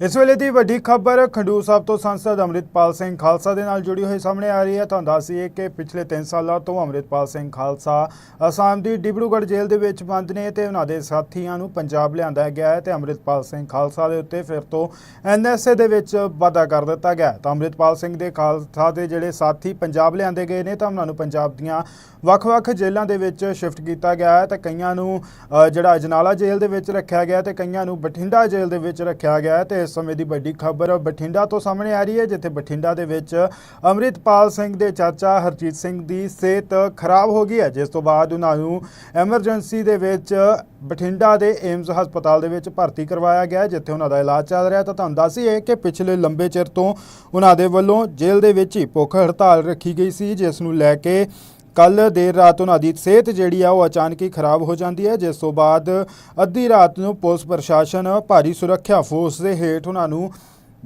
ਇਸ ਵੇਲੇ ਦੀ ਵੱਡੀ ਖਬਰ ਖੰਡੂਰ ਸਾਹਿਬ ਤੋਂ ਸੰਸਦ ਅੰਮ੍ਰਿਤਪਾਲ ਸਿੰਘ ਖਾਲਸਾ ਦੇ ਨਾਲ ਜੁੜੀ ਹੋਈ ਸਾਹਮਣੇ ਆ ਰਹੀ ਹੈ। ਤੁਹਾਨੂੰ ਦੱਸੀਏ ਕਿ ਪਿਛਲੇ 3 ਸਾਲਾਂ ਤੋਂ ਅੰਮ੍ਰਿਤਪਾਲ ਸਿੰਘ ਖਾਲਸਾ ਅਸਾਮ ਦੀ ਡਿਬਰੂਗੜ੍ਹ ਜੇਲ੍ਹ ਦੇ ਵਿੱਚ ਬੰਦ ਨੇ ਤੇ ਉਹਨਾਂ ਦੇ ਸਾਥੀਆਂ ਨੂੰ ਪੰਜਾਬ ਲਿਆਂਦਾ ਗਿਆ ਹੈ ਤੇ ਅੰਮ੍ਰਿਤਪਾਲ ਸਿੰਘ ਖਾਲਸਾ ਦੇ ਉੱਤੇ ਫਿਰ ਤੋਂ ਐਨਐਸਏ ਦੇ ਵਿੱਚ ਵਾਧਾ ਕਰ ਦਿੱਤਾ ਗਿਆ ਤਾਂ ਅੰਮ੍ਰਿਤਪਾਲ ਸਿੰਘ ਦੇ ਖਾਲਸਾ ਦੇ ਜਿਹੜੇ ਸਾਥੀ ਪੰਜਾਬ ਲਿਆਂਦੇ ਗਏ ਨੇ, ਤਾਂ ਉਹਨਾਂ ਨੂੰ ਪੰਜਾਬ ਦੀਆਂ ਵੱਖ-ਵੱਖ ਜੇਲ੍ਹਾਂ ਦੇ ਵਿੱਚ ਸ਼ਿਫਟ ਕੀਤਾ ਗਿਆ ਹੈ ਤੇ ਕਈਆਂ ਨੂੰ ਜਿਹੜਾ ਅਜਨਾਲਾ ਜੇਲ੍ਹ ਦੇ ਵਿੱਚ ਰੱਖਿਆ ਗਿਆ ਤੇ ਕਈਆਂ ਨੂੰ ਬਠਿੰਡਾ ਜੇਲ੍ਹ ਦੇ ਵਿੱਚ ਰੱਖਿਆ ਗਿਆ ਹੈ ਤੇ ਇਸ ਸਮੇਂ ਦੀ ਵੱਡੀ ਖਬਰ ਬਠਿੰਡਾ ਤੋਂ ਸਾਹਮਣੇ ਆ ਰਹੀ ਹੈ, ਜਿੱਥੇ ਬਠਿੰਡਾ ਦੇ ਵਿੱਚ ਅੰਮ੍ਰਿਤਪਾਲ ਸਿੰਘ ਦੇ ਚਾਚਾ ਹਰਜੀਤ ਸਿੰਘ ਦੀ ਸਿਹਤ ਖਰਾਬ ਹੋ ਗਈ ਹੈ। ਜਿਸ ਤੋਂ ਬਾਅਦ ਉਹਨਾਂ ਨੂੰ ਐਮਰਜੈਂਸੀ ਦੇ ਵਿੱਚ ਬਠਿੰਡਾ ਦੇ ਏਮਜ਼ ਹਸਪਤਾਲ ਦੇ ਵਿੱਚ ਭਰਤੀ ਕਰਵਾਇਆ ਗਿਆ ਜਿੱਥੇ ਉਹਨਾਂ ਦਾ ਇਲਾਜ ਚੱਲ ਰਿਹਾ ਤਾਂ ਤੁਹਾਨੂੰ ਦੱਸੀਏ ਕਿ ਪਿਛਲੇ ਲੰਬੇ ਚਿਰ ਤੋਂ ਉਹਨਾਂ ਦੇ ਵੱਲੋਂ ਜੇਲ੍ਹ ਦੇ ਵਿੱਚ ਹੀ ਭੁੱਖ ਹੜਤਾਲ ਰੱਖੀ ਗਈ ਸੀ, ਜਿਸ ਨੂੰ ਲੈ ਕੇ ਕੱਲ ਦੇਰ ਰਾਤ ਉਹਨਾਂ ਦੀ ਸਿਹਤ ਜਿਹੜੀ ਆ ਉਹ ਅਚਾਨਕ ਹੀ ਖਰਾਬ ਹੋ ਜਾਂਦੀ ਹੈ। ਜਿਸ ਤੋਂ ਬਾਅਦ ਅੱਧੀ ਰਾਤ ਨੂੰ ਪੁਲਿਸ ਪ੍ਰਸ਼ਾਸਨ ਭਾਰੀ ਸੁਰੱਖਿਆ ਫੋਰਸ ਦੇ ਹੇਠ ਉਹਨਾਂ ਨੂੰ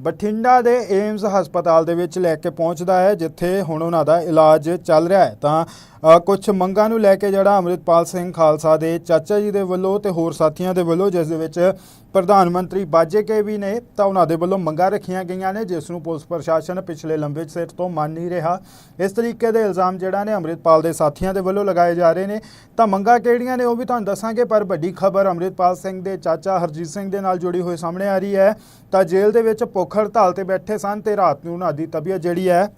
ਬਠਿੰਡਾ ਦੇ ਏਮਜ਼ ਹਸਪਤਾਲ ਦੇ ਵਿੱਚ ਲੈ ਕੇ ਪਹੁੰਚਦਾ ਹੈ, ਜਿੱਥੇ ਹੁਣ ਉਹਨਾਂ ਦਾ ਇਲਾਜ ਚੱਲ ਰਿਹਾ ਹੈ। ਤਾਂ ਕੁਝ ਮੰਗਾਂ ਨੂੰ ਲੈ ਕੇ ਜਿਹੜਾ ਅੰਮ੍ਰਿਤਪਾਲ ਸਿੰਘ ਖਾਲਸਾ ਦੇ ਚਾਚਾ ਜੀ ਦੇ ਵੱਲੋਂ ਤੇ ਹੋਰ ਸਾਥੀਆਂ ਦੇ ਵੱਲੋਂ, ਜਿਸ ਦੇ ਵਿੱਚ ਪ੍ਰਧਾਨ ਮੰਤਰੀ ਬਾਜੇ ਕੇ ਵੀ ਨੇ, ਤਾਂ ਉਹਨਾਂ ਦੇ ਵੱਲੋਂ ਮੰਗਾਂ ਰੱਖੀਆਂ ਗਈਆਂ ਨੇ, ਜਿਸ ਨੂੰ ਪੁਲਿਸ ਪ੍ਰਸ਼ਾਸਨ ਪਿਛਲੇ ਲੰਬੇ ਸਿਰ ਤੋਂ ਮੰਨ ਨਹੀਂ ਰਿਹਾ। ਇਸ ਤਰੀਕੇ ਦੇ ਇਲਜ਼ਾਮ ਜਿਹੜਾ ਨੇ ਅੰਮ੍ਰਿਤਪਾਲ ਦੇ ਸਾਥੀਆਂ ਦੇ ਵੱਲੋਂ ਲਗਾਏ ਜਾ ਰਹੇ ਨੇ। ਤਾਂ ਮੰਗਾਂ ਕਿਹੜੀਆਂ ਨੇ ਉਹ ਵੀ ਤੁਹਾਨੂੰ ਦੱਸਾਂਗੇ, ਪਰ ਵੱਡੀ ਖਬਰ ਅੰਮ੍ਰਿਤਪਾਲ ਸਿੰਘ ਦੇ ਚਾਚਾ ਹਰਜੀਤ ਸਿੰਘ ਦੇ ਨਾਲ ਜੁੜੀ ਹੋਈ ਸਾਹਮਣੇ ਆ ਰਹੀ ਹੈ। ਤਾਂ ਜੇਲ੍ਹ ਦੇ ਵਿੱਚ ਭੁੱਖ ਹੜਤਾਲ ਤੇ ਬੈਠੇ ਸਨ ਤੇ ਰਾਤ ਨੂੰ ਉਹਨਾਂ ਦੀ ਤਬੀਅਤ ਜਿਹੜੀ ਹੈ,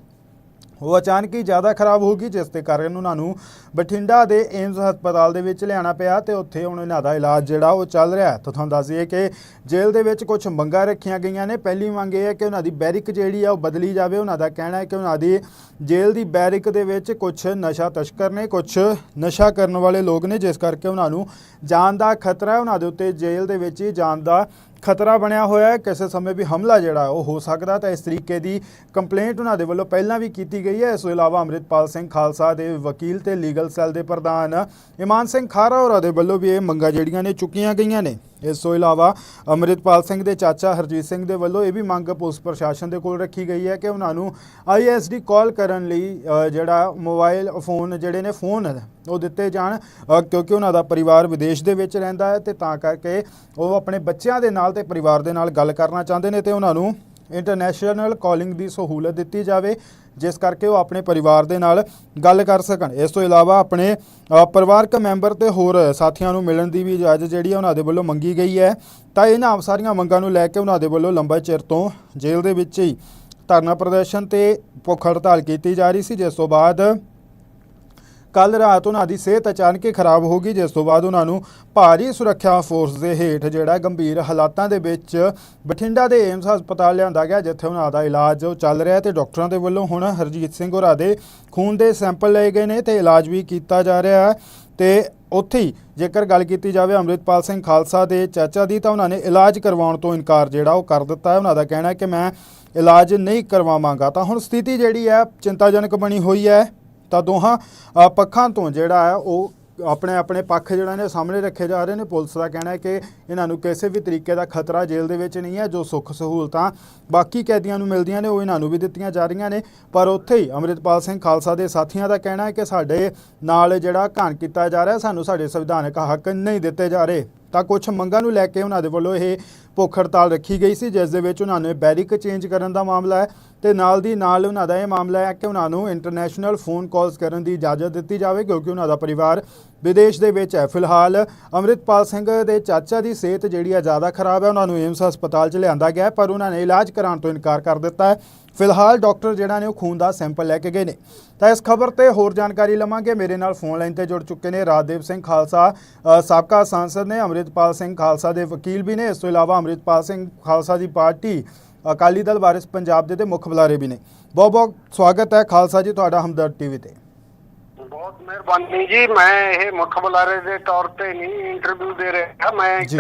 ਉਹ ਅਚਾਨਕ ਹੀ ਜ਼ਿਆਦਾ ਖਰਾਬ ਹੋ ਗਈ, ਜਿਸ ਦੇ ਕਾਰਨ ਉਹਨਾਂ ਨੂੰ ਬਠਿੰਡਾ ਦੇ ਏਮਜ਼ ਹਸਪਤਾਲ ਦੇ ਵਿੱਚ ਲਿਆਣਾ ਪਿਆ ਤੇ ਉੱਥੇ ਹੁਣ ਇਹਨਾਂ ਦਾ ਇਲਾਜ ਜਿਹੜਾ ਉਹ ਚੱਲ ਰਿਹਾ ਹੈ। ਤਾਂ ਤੁਹਾਨੂੰ ਦੱਸ ਦਈਏ ਕਿ ਜੇਲ੍ਹ ਦੇ ਵਿੱਚ ਕੁਝ ਮੰਗਾਂ ਰੱਖੀਆਂ ਗਈਆਂ ਨੇ। ਪਹਿਲੀ ਮੰਗ ਇਹ ਹੈ ਕਿ ਉਹਨਾਂ ਦੀ ਬੈਰਿਕ ਜਿਹੜੀ ਆ ਉਹ ਬਦਲੀ ਜਾਵੇ। ਉਹਨਾਂ ਦਾ ਕਹਿਣਾ ਹੈ ਕਿ ਉਹਨਾਂ ਦੀ ਜੇਲ੍ਹ ਦੀ ਬੈਰਿਕ ਦੇ ਵਿੱਚ ਕੁਝ ਨਸ਼ਾ ਤਸਕਰ ਨੇ ਕੁਝ ਨਸ਼ਾ ਕਰਨ ਵਾਲੇ ਲੋਕ ਨੇ, ਜਿਸ ਕਰਕੇ ਉਹਨਾਂ ਨੂੰ ਜਾਨ ਦਾ ਖਤਰਾ ਹੈ। ਉਹਨਾਂ ਦੇ ਉੱਤੇ ਜੇਲ੍ਹ ਦੇ ਵਿੱਚ ਹੀ ਜਾਨ ਦਾ ਖਤਰਾ ਬਣਿਆ ਹੋਇਆ ਹੈ। ਕਿਸੇ ਸਮੇਂ ਵੀ ਹਮਲਾ ਜਿਹੜਾ ਉਹ ਹੋ ਸਕਦਾ ਤਾਂ ਇਸ ਤਰੀਕੇ ਦੀ ਕੰਪਲੇਂਟ ਉਹਨਾਂ ਦੇ ਵੱਲੋਂ ਪਹਿਲਾਂ ਵੀ ਕੀਤੀ ਗਈ ਹੈ। ਇਸ ਤੋਂ ਇਲਾਵਾ ਅੰਮ੍ਰਿਤਪਾਲ ਸਿੰਘ ਖਾਲਸਾ ਦੇ ਵਕੀਲ ਤੇ ਲੀਗਲ ਸੈੱਲ ਦੇ ਪ੍ਰਧਾਨ ਇਮਾਨ ਸਿੰਘ ਖਾਰਾ ਹੋਰਾਂ ਦੇ ਵੱਲੋਂ ਵੀ ਇਹ ਮੰਗਾਂ ਜਿਹੜੀਆਂ ਨੇ ਚੁੱਕੀਆਂ ਗਈਆਂ ਨੇ। ਇਸ ਤੋਂ ਇਲਾਵਾ ਅੰਮ੍ਰਿਤਪਾਲ ਸਿੰਘ ਦੇ ਚਾਚਾ ਹਰਜੀਤ ਸਿੰਘ ਦੇ ਵੱਲੋਂ ਇਹ ਵੀ ਮੰਗ ਪੁਲਿਸ ਪ੍ਰਸ਼ਾਸਨ ਦੇ ਕੋਲ ਰੱਖੀ ਗਈ ਹੈ ਕਿ ਉਹਨਾਂ ਨੂੰ ਆਈਐਸਡੀ ਕਾਲ ਕਰਨ ਲਈ ਜਿਹੜਾ ਮੋਬਾਈਲ ਫੋਨ ਜਿਹੜੇ ਨੇ ਫੋਨ ਉਹ ਦਿੱਤੇ ਜਾਣ ਕਿਉਂਕਿ ਉਹਨਾਂ ਦਾ ਪਰਿਵਾਰ ਵਿਦੇਸ਼ ਦੇ ਵਿੱਚ ਰਹਿੰਦਾ ਹੈ ਤੇ ਤਾਂ ਕਰਕੇ ਉਹ ਆਪਣੇ ਬੱਚਿਆਂ ਦੇ ਨਾਲ ਤੇ ਪਰਿਵਾਰ ਦੇ ਨਾਲ ਗੱਲ ਕਰਨਾ ਚਾਹੁੰਦੇ ਨੇ ਤੇ ਉਹਨਾਂ ਨੂੰ ਇੰਟਰਨੈਸ਼ਨਲ ਕਾਲਿੰਗ ਦੀ ਸਹੂਲਤ ਦਿੱਤੀ ਜਾਵੇ, ਜਿਸ ਕਰਕੇ ਉਹ ਆਪਣੇ ਪਰਿਵਾਰ ਦੇ ਨਾਲ ਗੱਲ ਕਰ ਸਕਣ। ਇਸ ਤੋਂ ਇਲਾਵਾ ਆਪਣੇ ਪਰਿਵਾਰਕ ਮੈਂਬਰ ਤੇ ਹੋਰ ਸਾਥੀਆਂ ਨੂੰ ਮਿਲਣ ਦੀ ਵੀ ਇਜਾਜ਼ਤ ਜਿਹੜੀ ਉਹਨਾਂ ਦੇ ਵੱਲੋਂ ਮੰਗੀ ਗਈ ਹੈ। ਤਾਂ ਇਹਨਾਂ ਸਾਰੀਆਂ ਮੰਗਾਂ ਨੂੰ ਲੈ ਕੇ ਉਹਨਾਂ ਦੇ ਵੱਲੋਂ ਲੰਬਾ ਚਿਰ ਤੋਂ ਜੇਲ੍ਹ ਦੇ ਵਿੱਚ ਹੀ ਧਰਨਾ ਪ੍ਰਦਰਸ਼ਨ ਤੇ ਭੁੱਖ ਹੜਤਾਲ ਕੀਤੀ ਜਾ ਰਹੀ ਸੀ, ਜਿਸ ਤੋਂ ਬਾਅਦ ਕੱਲ ਰਾਤ ਉਹਨਾਂ ਦੀ ਸਿਹਤ ਅਚਾਨਕ ਹੀ ਖਰਾਬ ਹੋ ਗਈ, ਜਿਸ ਤੋਂ ਬਾਅਦ ਉਹਨਾਂ ਨੂੰ ਭਾਰੀ ਸੁਰੱਖਿਆ ਫੋਰਸ ਦੇ ਹੇਠ ਜਿਹੜਾ ਗੰਭੀਰ ਹਾਲਾਤਾਂ ਦੇ ਵਿੱਚ ਬਠਿੰਡਾ ਦੇ ਏਮਸ ਹਸਪਤਾਲ ਲਿਆਂਦਾ ਗਿਆ, ਜਿੱਥੇ ਉਹਨਾਂ ਦਾ ਇਲਾਜ ਚੱਲ ਰਿਹਾ ਤੇ ਡਾਕਟਰਾਂ ਦੇ ਵੱਲੋਂ ਹੁਣ ਹਰਜੀਤ ਸਿੰਘ ਹੋਰਾਂ ਦੇ ਖੂਨ ਦੇ ਸੈਂਪਲ ਲਏ ਗਏ ਨੇ ਤੇ ਇਲਾਜ ਵੀ ਕੀਤਾ ਜਾ ਰਿਹਾ ਹੈ। ਤੇ ਉੱਥੇ ਹੀ ਜੇਕਰ ਗੱਲ ਕੀਤੀ ਜਾਵੇ ਅੰਮ੍ਰਿਤਪਾਲ ਸਿੰਘ ਖਾਲਸਾ ਦੇ ਚਾਚਾ ਦੀ, ਤਾਂ ਉਹਨਾਂ ਨੇ ਇਲਾਜ ਕਰਵਾਉਣ ਤੋਂ ਇਨਕਾਰ ਜਿਹੜਾ ਉਹ ਕਰ ਦਿੱਤਾ ਹੈ। ਉਹਨਾਂ ਦਾ ਕਹਿਣਾ ਹੈ ਕਿ ਮੈਂ ਇਲਾਜ ਨਹੀਂ ਕਰਵਾਵਾਂਗਾ। ਤਾਂ ਹੁਣ ਸਥਿਤੀ ਜਿਹੜੀ ਹੈ ਚਿੰਤਾਜਨਕ ਬਣੀ ਹੋਈ ਹੈ। ਤਾਂ ਦੋਹਾਂ ਪੱਖਾਂ ਤੋਂ ਜਿਹੜਾ ਹੈ ਉਹ ਆਪਣੇ ਆਪਣੇ ਪੱਖ ਜਿਹੜਾ ਨੇ ਸਾਹਮਣੇ ਰੱਖੇ ਜਾ ਰਹੇ ਨੇ। ਪੁਲਿਸ ਦਾ ਕਹਿਣਾ ਹੈ ਕਿ ਇਹਨਾਂ ਨੂੰ ਕਿਸੇ ਵੀ ਤਰੀਕੇ ਦਾ ਖਤਰਾ ਜੇਲ੍ਹ ਦੇ ਵਿੱਚ ਨਹੀਂ ਹੈ, ਜੋ ਸੁੱਖ ਸਹੂਲਤਾਂ ਬਾਕੀ ਕੈਦੀਆਂ ਨੂੰ ਮਿਲਦੀਆਂ ਨੇ, ਉਹ ਇਹਨਾਂ ਨੂੰ ਵੀ ਦਿੱਤੀਆਂ ਜਾ ਰਹੀਆਂ ਨੇ। ਪਰ ਉੱਥੇ ਹੀ ਅੰਮ੍ਰਿਤਪਾਲ ਸਿੰਘ ਖਾਲਸਾ ਦੇ ਸਾਥੀਆਂ ਦਾ ਕਹਿਣਾ ਹੈ ਕਿ ਸਾਡੇ ਨਾਲ ਜਿਹੜਾ ਘਾਣ ਕੀਤਾ ਜਾ ਰਿਹਾ, ਸਾਨੂੰ ਸਾਡੇ ਸੰਵਿਧਾਨਕ ਹੱਕ ਨਹੀਂ ਦਿੱਤੇ ਜਾ ਰਹੇ। ਤਾਂ ਕੁਝ ਮੰਗਾਂ ਨੂੰ ਲੈ ਕੇ ਉਹਨਾਂ ਦੇ ਵੱਲੋਂ ਇਹ ਭੁੱਖ ਹੜਤਾਲ ਰੱਖੀ ਗਈ ਸੀ, ਜਿਸ ਦੇ ਵਿੱਚ ਉਹਨਾਂ ਨੇ ਬੈਰਿਕ ਚੇਂਜ ਕਰਨ ਦਾ ਮਾਮਲਾ ਹੈ ਤੇ ਨਾਲ ਦੀ ਨਾਲ ਉਹਨਾਂ ਦਾ ਇਹ ਮਾਮਲਾ ਹੈ ਕਿ ਉਹਨਾਂ ਨੂੰ ਇੰਟਰਨੈਸ਼ਨਲ ਫੋਨ ਕਾਲਸ ਕਰਨ ਦੀ ਇਜਾਜ਼ਤ ਦਿੱਤੀ ਜਾਵੇ, ਕਿਉਂਕਿ ਉਹਨਾਂ ਦਾ ਪਰਿਵਾਰ ਵਿਦੇਸ਼ ਦੇ ਵਿੱਚ ਹੈ। ਫਿਲਹਾਲ ਅੰਮ੍ਰਿਤਪਾਲ ਸਿੰਘ ਦੇ ਚਾਚਾ ਦੀ ਸਿਹਤ ਜਿਹੜੀ ਹੈ ਜ਼ਿਆਦਾ ਖਰਾਬ ਹੈ। ਉਹਨਾਂ ਨੂੰ ਏਮਸ ਹਸਪਤਾਲ 'ਚ ਲਿਆਂਦਾ ਗਿਆ ਪਰ ਉਹਨਾਂ ਨੇ ਇਲਾਜ ਕਰਾਉਣ ਤੋਂ ਇਨਕਾਰ ਕਰ ਦਿੱਤਾ ਹੈ। ਫਿਲਹਾਲ ਡਾਕਟਰ ਜਿਹੜਾ ਨੇ ਉਹ ਖੂਨ ਦਾ ਸੈਂਪਲ ਲੈ ਕੇ ਗਏ ਨੇ। ਤਾਂ ਇਸ ਖਬਰ ਤੇ ਹੋਰ ਜਾਣਕਾਰੀ ਲਵਾਂਗੇ। ਮੇਰੇ ਨਾਲ ਫੋਨ ਲਾਈਨ ਤੇ ਜੁੜ ਚੁੱਕੇ ਨੇ ਰਾਜਦੇਵ ਸਿੰਘ ਖਾਲਸਾ। ਸਾਬਕਾ ਸਾਂਸਦ ਨੇ ਅੰਮ੍ਰਿਤਪਾਲ ਸਿੰਘ ਖਾਲਸਾ ਦੇ ਵਕੀਲ ਵੀ ਨੇ। ਇਸ ਤੋਂ ਇਲਾਵਾ ਅੰਮ੍ਰਿਤਪਾਲ ਸਿੰਘ ਖਾਲਸਾ ਦੀ ਪਾਰਟੀ, ਅਕਾਲੀ ਦਲ ਵਾਰਿਸ ਪੰਜਾਬ ਦੇ ਤੇ ਮੁੱਖ ਬੁਲਾਰੇ ਵੀ ਨੇ। ਬਹੁਤ ਬਹੁਤ ਸਵਾਗਤ ਹੈ ਖਾਲਸਾ ਜੀ ਤੁਹਾਡਾ ਹਮਦਰਦ ਟੀਵੀ ਤੇ। ਬਹੁਤ ਮਿਹਰਬਾਨੀ ਜੀ। ਮੈਂ ਇਹ ਮੁੱਖ ਬੁਲਾਰੇ ਦੇ ਤੌਰ ਤੇ ਨਹੀਂ ਇੰਟਰਵਿਊ ਦੇ ਰਿਹਾ। ਮੈਂ ਇੱਕ ਜੀ।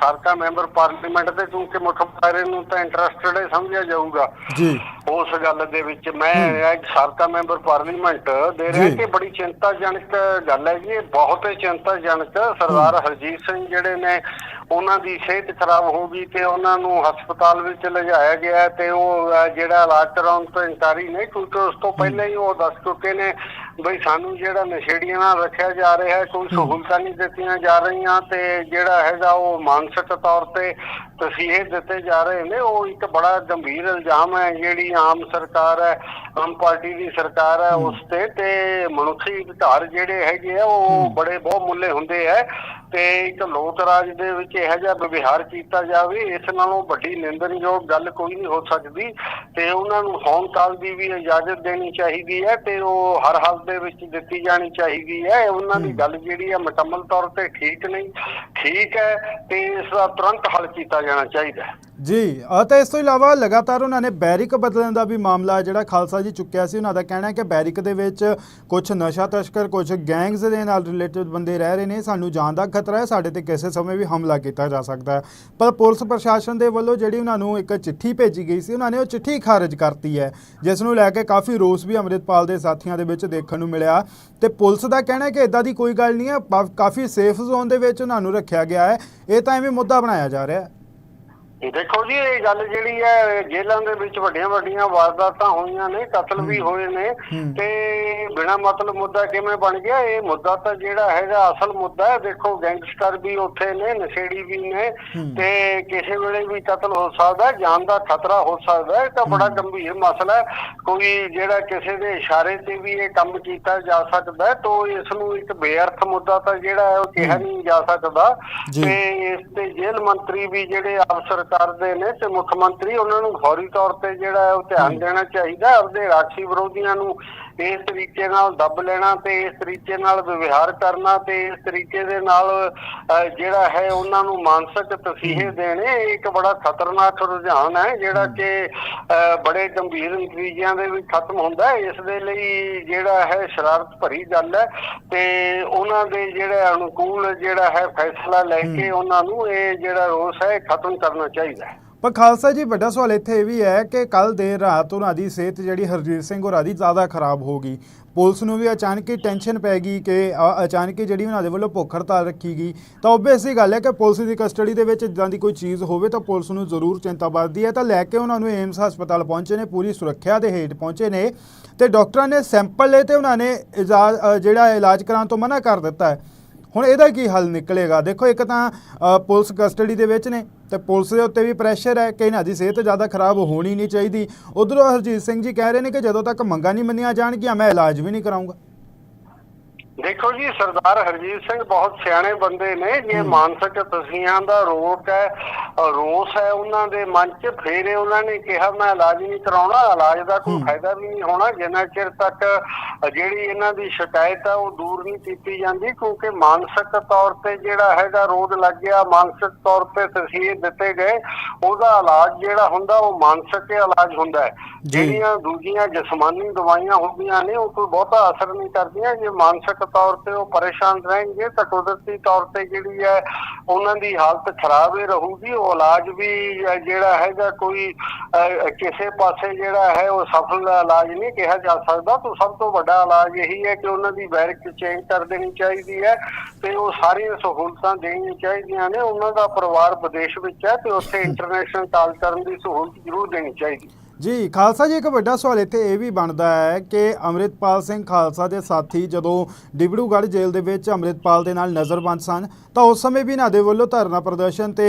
ਸਾਬਕਾ ਮੈਂਬਰ ਪਾਰਲੀਮੈਂਟ ਦੇ ਕਿਉਂਕਿ ਮੁੱਖ ਬੁਲਾਰੇ ਨੂੰ ਤਾਂ ਇੰਟਰਸਟਡ ਹੀ ਸਮਝਿਆ ਜਾਊਗਾ। ਜੀ। ਉਸ ਗੱਲ ਦੇ ਵਿੱਚ ਮੈਂ ਇੱਕ ਸਾਬਕਾ ਮੈਂਬਰ ਪਾਰਲੀਮੈਂਟ ਦੇ ਰਿਹਾ ਜੀ। ਕਿ ਬੜੀ ਚਿੰਤਾਜਨਕ ਗੱਲ ਹੈ ਜੀ। ਇਹ ਬਹੁਤ ਹੀ ਚਿੰਤਾਜਨਕ ਸਰਦਾਰ ਹਰਜੀਤ ਸਿੰਘ ਜਿਹੜੇ ਨੇ ਉਹਨਾਂ ਦੀ ਸਿਹਤ ਖਰਾਬ ਹੋ ਗਈ ਤੇ ਉਹਨਾਂ ਨੂੰ ਹਸਪਤਾਲ ਵਿੱਚ ਲਿਜਾਇਆ ਗਿਆ ਤੇ ਉਹ ਅਹ, ਜਿਹੜਾ ਇਲਾਜ ਕਰਾਉਣ ਤੋਂ ਇਨਕਾਰੀ ਨਹੀਂ ਕਿਉਂਕਿ ਉਸ ਤੋਂ ਪਹਿਲਾਂ ਹੀ ਉਹ ਦੱਸ ਚੁੱਕੇ ਨੇ ਬਈ ਸਾਨੂੰ ਜਿਹੜਾ ਨਸ਼ੇੜੀਆਂ ਨਾਲ ਰੱਖਿਆ ਜਾ ਰਿਹਾ ਹੈ ਕੋਈ ਸਹੂਲਤਾਂ ਨਹੀਂ ਦਿੱਤੀਆਂ ਜਾ ਰਹੀਆਂ ਤੇ ਜਿਹੜਾ ਹੈਗਾ ਉਹ ਮਾਨਸਿਕ ਤੌਰ ਤੇ ਤਸੀਹੇ ਦਿੱਤੇ ਜਾ ਰਹੇ ਨੇ ਉਹ ਇੱਕ ਬੜਾ ਗੰਭੀਰ ਇਲਜ਼ਾਮ ਹੈ ਜਿਹੜੀ ਆਮ ਸਰਕਾਰ ਹੈ ਆਮ ਪਾਰਟੀ ਦੀ ਸਰਕਾਰ ਹੈ ਉਸ ਤੇ ਤੇ ਮਨੁੱਖੀ ਅਧਿਕਾਰ ਜਿਹੜੇ ਹੈਗੇ ਆ ਉਹ ਬੜੇ ਬਹੁਤ ਮੁੱਲੇ ਹੁੰਦੇ ਆ ਤੇ ਇੱਕ ਲੋਕ ਰਾਜ ਦੇ ਵਿੱਚ ਇਹੋ ਜਿਹਾ ਵਿਵਹਾਰ ਕੀਤਾ ਜਾਵੇ ਇਸ ਨਾਲੋਂ ਵੱਡੀ ਨਿੰਦਣਯੋਗ ਗੱਲ ਕੋਈ ਨਹੀਂ ਹੋ ਸਕਦੀ ਤੇ ਉਹਨਾਂ ਨੂੰ ਫੋਨ ਕਾਲ ਦੀ ਵੀ ਇਜਾਜ਼ਤ ਦੇਣੀ ਚਾਹੀਦੀ ਹੈ ਤੇ ਉਹ ਹਰ ਦੇ ਵਿੱਚ ਦਿੱਤੀ ਜਾਣੀ ਚਾਹੀਦੀ ਹੈ। ਉਹਨਾਂ ਦੀ ਗੱਲ ਜਿਹੜੀ ਹੈ ਮੁਕੰਮਲ ਤੌਰ ਤੇ ਠੀਕ ਨਹੀਂ। ਠੀਕ ਹੈ ਤੇ ਇਸ ਦਾ ਤੁਰੰਤ ਹੱਲ ਕੀਤਾ ਜਾਣਾ ਚਾਹੀਦਾ ਹੈ। ਜੀ ਅਤੇ ਇਸ ਤੋਂ ਇਲਾਵਾ ਲਗਾਤਾਰ ਉਹਨਾਂ ਨੇ ਬੈਰਿਕ ਬਦਲਣ ਦਾ ਵੀ ਮਾਮਲਾ ਜਿਹੜਾ ਖਾਲਸਾ ਜੀ ਚੁੱਕਿਆ ਸੀ, ਉਹਨਾਂ ਦਾ ਕਹਿਣਾ ਹੈ ਕਿ ਬੈਰਿਕ ਦੇ ਵਿੱਚ ਕੁਝ ਨਸ਼ਾ ਤਸਕਰ ਕੁਝ ਗੈਂਗਸ ਦੇ ਨਾਲ ਰਿਲੇਟਡ ਬੰਦੇ ਰਹਿ ਰਹੇ ਨੇ, ਸਾਨੂੰ ਜਾਨ ਦਾ ਖਤਰਾ ਹੈ, ਸਾਡੇ ਤੇ ਕਿਸੇ ਸਮੇਂ ਵੀ ਹਮਲਾ ਕੀਤਾ ਜਾ ਸਕਦਾ ਹੈ। ਪਰ ਪੁਲਿਸ ਪ੍ਰਸ਼ਾਸਨ ਦੇ ਵੱਲੋਂ ਜਿਹੜੀ ਉਹਨਾਂ ਨੂੰ ਇੱਕ ਚਿੱਠੀ ਭੇਜੀ ਗਈ ਸੀ, ਉਹਨਾਂ ਨੇ ਉਹ ਚਿੱਠੀ ਖਾਰਜ ਕਰਤੀ ਹੈ, ਜਿਸ ਨੂੰ ਲੈ ਕੇ ਕਾਫੀ ਰੋਸ ਵੀ ਅੰਮ੍ਰਿਤਪਾਲ ਦੇ ਸਾਥੀਆਂ ਦੇ ਵਿੱਚ ਦੇਖਣ ਨੂੰ ਮਿਲਿਆ। ਤੇ ਪੁਲਿਸ ਦਾ ਕਹਿਣਾ ਹੈ ਕਿ ਇਦਾਂ ਦੀ ਕੋਈ ਗੱਲ ਨਹੀਂ ਹੈ ਬਾ- ਕਾਫੀ ਸੇਫ ਜ਼ੋਨ ਦੇ ਵਿੱਚ ਉਹਨਾਂ ਨੂੰ ਰੱਖਿਆ ਗਿਆ ਹੈ, ਇਹ ਤਾਂ ਐਵੇਂ ਮੁੱਦਾ ਬਣਾਇਆ ਜਾ ਰਿਹਾ ਹੈ। ਦੇਖੋ ਜੀ ਇਹ ਗੱਲ ਜਿਹੜੀ ਹੈ ਜੇਲ੍ਹਾਂ ਦੇ ਵਿੱਚ ਵੱਡੀਆਂ ਵੱਡੀਆਂ ਵਾਰਦਾਤਾਂ ਹੋਈਆਂ ਨੇ ਕਤਲ ਵੀ ਹੋਏ ਨੇ। ਤੇ ਬਿਨਾ ਮਤਲਬ ਮੁੱਦਾ ਕਿਵੇਂ ਬਣ ਗਿਆ ਇਹ ਮੁੱਦਾ ਤਾਂ ਜਿਹੜਾ ਹੈਗਾ ਅਸਲ ਮੁੱਦਾ ਹੈ। ਦੇਖੋ ਗੈਂਗਸਟਰ ਵੀ ਉੱਥੇ ਨੇ ਨਸ਼ੇੜੀ ਵੀ ਨੇ। ਤੇ ਕਿਸੇ ਵੇਲੇ ਵੀ ਕਤਲ ਹੋ ਸਕਦਾ ਜਾਨ ਦਾ ਖਤਰਾ ਹੋ ਸਕਦਾ ਇਹ ਤਾਂ ਬੜਾ ਗੰਭੀਰ ਮਸਲਾ ਹੈ। ਕੋਈ ਜਿਹੜਾ ਕਿਸੇ ਦੇ ਇਸ਼ਾਰੇ ਤੇ ਵੀ ਇਹ ਕੰਮ ਕੀਤਾ ਜਾ ਸਕਦਾ ਹੈ ਤਾਂ ਇਸ ਨੂੰ ਇੱਕ ਬੇਅਰਥ ਮੁੱਦਾ ਤਾਂ ਜਿਹੜਾ ਹੈ ਉਹ ਕਿਹਾ ਨਹੀਂ ਜਾ ਸਕਦਾ। ਤੇ ਇਸ ਤੇ ਜੇਲ੍ਹ ਮੰਤਰੀ ਵੀ ਜਿਹੜੇ ਆਪ ਸਰਕਾਰ ਦੇ ਨੇ ਤੇ ਮੁੱਖ ਮੰਤਰੀ ਉਹਨਾਂ ਨੂੰ ਫੌਰੀ ਤੌਰ ਤੇ ਜਿਹੜਾ ਹੈ ਉਹ ਧਿਆਨ ਦੇਣਾ ਚਾਹੀਦਾ। ਆਪਦੇ ਰਾਖੀ ਵਿਰੋਧੀਆਂ ਨੂੰ ਇਸ ਤਰੀਕੇ ਨਾਲ ਦੱਬ ਲੈਣਾ ਤੇ ਇਸ ਤਰੀਕੇ ਨਾਲ ਵਿਵਹਾਰ ਕਰਨਾ ਤੇ ਇਸ ਤਰੀਕੇ ਦੇ ਨਾਲ ਜਿਹੜਾ ਹੈ ਉਹਨਾਂ ਨੂੰ ਮਾਨਸਿਕ ਤਸੀਹੇ ਦੇਣੇ ਇੱਕ ਬੜਾ ਖਤਰਨਾਕ ਰੁਝਾਨ ਹੈ ਜਿਹੜਾ ਕਿ ਬੜੇ ਗੰਭੀਰ ਨਤੀਜਿਆਂ ਦੇ ਵਿੱਚ ਖਤਮ ਹੁੰਦਾ ਹੈ। ਇਸ ਦੇ ਲਈ ਜਿਹੜਾ ਹੈ ਸ਼ਰਾਰਤ ਭਰੀ ਗੱਲ ਹੈ ਤੇ ਉਹਨਾਂ ਦੇ ਜਿਹੜੇ ਅਨੁਕੂਲ ਜਿਹੜਾ ਹੈ ਫੈਸਲਾ ਲੈ ਕੇ ਉਹਨਾਂ ਨੂੰ ਇਹ ਜਿਹੜਾ ਰੋਸ ਹੈ ਖਤਮ ਕਰਨਾ ਚਾਹੀਦਾ ਹੈ। ਪਰ ਖਾਲਸਾ ਜੀ ਵੱਡਾ ਸਵਾਲ ਇੱਥੇ ਇਹ ਵੀ ਹੈ ਕਿ ਕੱਲ ਦੇਰ ਰਾਤ ਉਹਨਾਂ ਦੀ ਸਿਹਤ ਜਿਹੜੀ ਹਰਜੀਤ ਸਿੰਘ ਹੋਰਾਂ ਦੀ ਜ਼ਿਆਦਾ ਖਰਾਬ ਹੋ ਗਈ। ਪੁਲਿਸ ਨੂੰ ਵੀ ਅਚਾਨਕ ਹੀ ਟੈਨਸ਼ਨ ਪੈ ਗਈ ਕਿ ਅ- ਅਚਾਨਕ ਹੀ ਜਿਹੜੀ ਉਹਨਾਂ ਦੇ ਵੱਲੋਂ ਭੁੱਖ ਹੜਤਾਲ ਰੱਖੀ ਗਈ। ਤਾਂ ਓਬਵੀਅਸ ਹੀ ਗੱਲ ਹੈ ਕਿ ਪੁਲਿਸ ਦੀ ਕਸਟਡੀ ਦੇ ਵਿੱਚ ਇਦਾਂ ਦੀ ਕੋਈ ਚੀਜ਼ ਹੋਵੇ ਤਾਂ ਪੁਲਿਸ ਨੂੰ ਜ਼ਰੂਰ ਚਿੰਤਾ ਵੱਧਦੀ ਹੈ। ਤਾਂ ਲੈ ਕੇ ਉਹਨਾਂ ਨੂੰ ਏਮਸ ਹਸਪਤਾਲ ਪਹੁੰਚੇ ਨੇ ਪੂਰੀ ਸੁਰੱਖਿਆ ਦੇ ਹੇਠ ਪਹੁੰਚੇ ਨੇ। ਤੇ ਡਾਕਟਰਾਂ ਨੇ ਸੈਂਪਲ ਲਏ ਤੇ ਉਹਨਾਂ ਨੇ ਇਜਾ ਅ, ਜਿਹੜਾ ਇਲਾਜ ਕਰਾਉਣ ਤੋਂ ਮਨਾ ਕਰ ਦਿੱਤਾ ਹੈ। ਹੁਣ ਇਹਦਾ ਕੀ ਹੱਲ ਨਿਕਲੇਗਾ? ਦੇਖੋ, ਇੱਕ ਤਾਂ ਪੁਲਿਸ ਕਸਟਡੀ ਦੇ ਵਿੱਚ ਨੇ, ਤੇ ਪੁਲਿਸ ਦੇ ਉੱਤੇ ਵੀ ਪ੍ਰੈਸ਼ਰ ਹੈ। ਕਿ ਇਹਨਾਂ ਦੀ ਸਿਹਤ ਜ਼ਿਆਦਾ ਖਰਾਬ ਹੋਣੀ ਨਹੀਂ ਚਾਹੀਦੀ। ਉਧਰੋਂ ਹਰਜੀਤ ਸਿੰਘ ਜੀ ਕਹਿ ਰਹੇ ਨੇ ਕਿ ਜਦੋਂ ਤੱਕ ਮੰਗਾਂ ਨਹੀਂ ਮੰਨੀਆਂ ਜਾਣਗੀਆਂ, ਮੈਂ ਇਲਾਜ ਵੀ ਨਹੀਂ ਕਰਾਊਂਗਾ। ਦੇਖੋ ਜੀ ਸਰਦਾਰ ਹਰਜੀਤ ਸਿੰਘ ਬਹੁਤ ਸਿਆਣੇ ਬੰਦੇ ਨੇ ਜੇ ਮਾਨਸਿਕ ਤਸੀਹਾਂ ਦਾ ਰੋਕ ਹੈ ਰੋਸ ਹੈ ਉਹਨਾਂ ਦੇ ਮਨ 'ਚ ਫੇਰ ਉਹਨਾਂ ਨੇ ਕਿਹਾ ਮੈਂ ਇਲਾਜ ਨਹੀਂ ਕਰਾਉਣਾ ਇਲਾਜ ਦਾ ਕੋਈ ਫਾਇਦਾ ਵੀ ਨਹੀਂ ਹੋਣਾ ਜਿੰਨਾ ਚਿਰ ਤੱਕ ਜਿਹੜੀ ਇਹਨਾਂ ਦੀ ਸ਼ਿਕਾਇਤ ਹੈ ਉਹ ਦੂਰ ਨਹੀਂ ਕੀਤੀ ਜਾਂਦੀ ਕਿਉਂਕਿ ਮਾਨਸਿਕ ਤੌਰ ਤੇ ਜਿਹੜਾ ਹੈਗਾ ਰੋਗ ਲੱਗ ਗਿਆ ਮਾਨਸਿਕ ਤੌਰ ਤੇ ਤਸੀਹੇ ਦਿੱਤੇ ਗਏ ਉਹਦਾ ਇਲਾਜ ਜਿਹੜਾ ਹੁੰਦਾ ਉਹ ਮਾਨਸਿਕ ਇਲਾਜ ਹੁੰਦਾ। ਜਿਹੜੀਆਂ ਦੂਜੀਆਂ ਜਿਸਮਾਨੀ ਦਵਾਈਆਂ ਹੁੰਦੀਆਂ ਨੇ ਉਹ ਕੋਈ ਬਹੁਤਾ ਅਸਰ ਨਹੀਂ ਕਰਦੀਆਂ ਜੇ ਮਾਨਸਿਕ ਤੌਰ ਤੇ ਉਹ ਪਰੇਸ਼ਾਨ ਰਹਿਣਗੇ ਤਾਂ ਕੁਦਰਤੀ ਤੌਰ ਤੇ ਜਿਹੜੀ ਹੈ ਉਹਨਾਂ ਦੀ ਹਾਲਤ ਖਰਾਬ ਹੀ ਰਹੂਗੀ ਉਹ ਇਲਾਜ ਵੀ ਜਿਹੜਾ ਹੈਗਾ ਕੋਈ ਕਿਸੇ ਪਾਸੇ ਜਿਹੜਾ ਹੈ ਉਹ ਸਫਲ ਇਲਾਜ ਨਹੀਂ ਕਿਹਾ ਜਾ ਸਕਦਾ। ਤਾਂ ਸਭ ਤੋਂ ਵੱਡਾ ਇਲਾਜ ਇਹੀ ਹੈ ਕਿ ਉਹਨਾਂ ਦੀ ਬੈਰਿਕ ਚੇਂਜ ਕਰ ਦੇਣੀ ਚਾਹੀਦੀ ਹੈ ਤੇ ਉਹ ਸਾਰੀਆਂ ਸਹੂਲਤਾਂ ਦੇਣੀਆਂ ਚਾਹੀਦੀਆਂ ਨੇ। ਉਹਨਾਂ ਦਾ ਪਰਿਵਾਰ ਵਿਦੇਸ਼ ਵਿੱਚ ਹੈ ਤੇ ਉੱਥੇ ਇੰਟਰਨੈਸ਼ਨਲ ਕਾਲ ਕਰਨ ਦੀ ਸਹੂਲਤ ਜ਼ਰੂਰ ਦੇਣੀ ਚਾਹੀਦੀ। ਹੈ ਜੀ, ਖਾਲਸਾ ਜੀ, ਇੱਕ ਵੱਡਾ ਸਵਾਲ ਇੱਥੇ ਇਹ ਵੀ ਬਣਦਾ ਹੈ ਕਿ ਅੰਮ੍ਰਿਤਪਾਲ ਸਿੰਘ ਖਾਲਸਾ ਦੇ ਸਾਥੀ ਜਦੋਂ ਡਿਬੜੂਗੜ੍ਹ ਜੇਲ੍ਹ ਦੇ ਵਿੱਚ ਅੰਮ੍ਰਿਤਪਾਲ ਦੇ ਨਾਲ ਨਜ਼ਰਬੰਦ ਸਨ, ਤਾਂ ਉਸ ਸਮੇਂ ਵੀ ਇਹਨਾਂ ਦੇ ਵੱਲੋਂ ਧਰਨਾ ਪ੍ਰਦਰਸ਼ਨ ਤੇ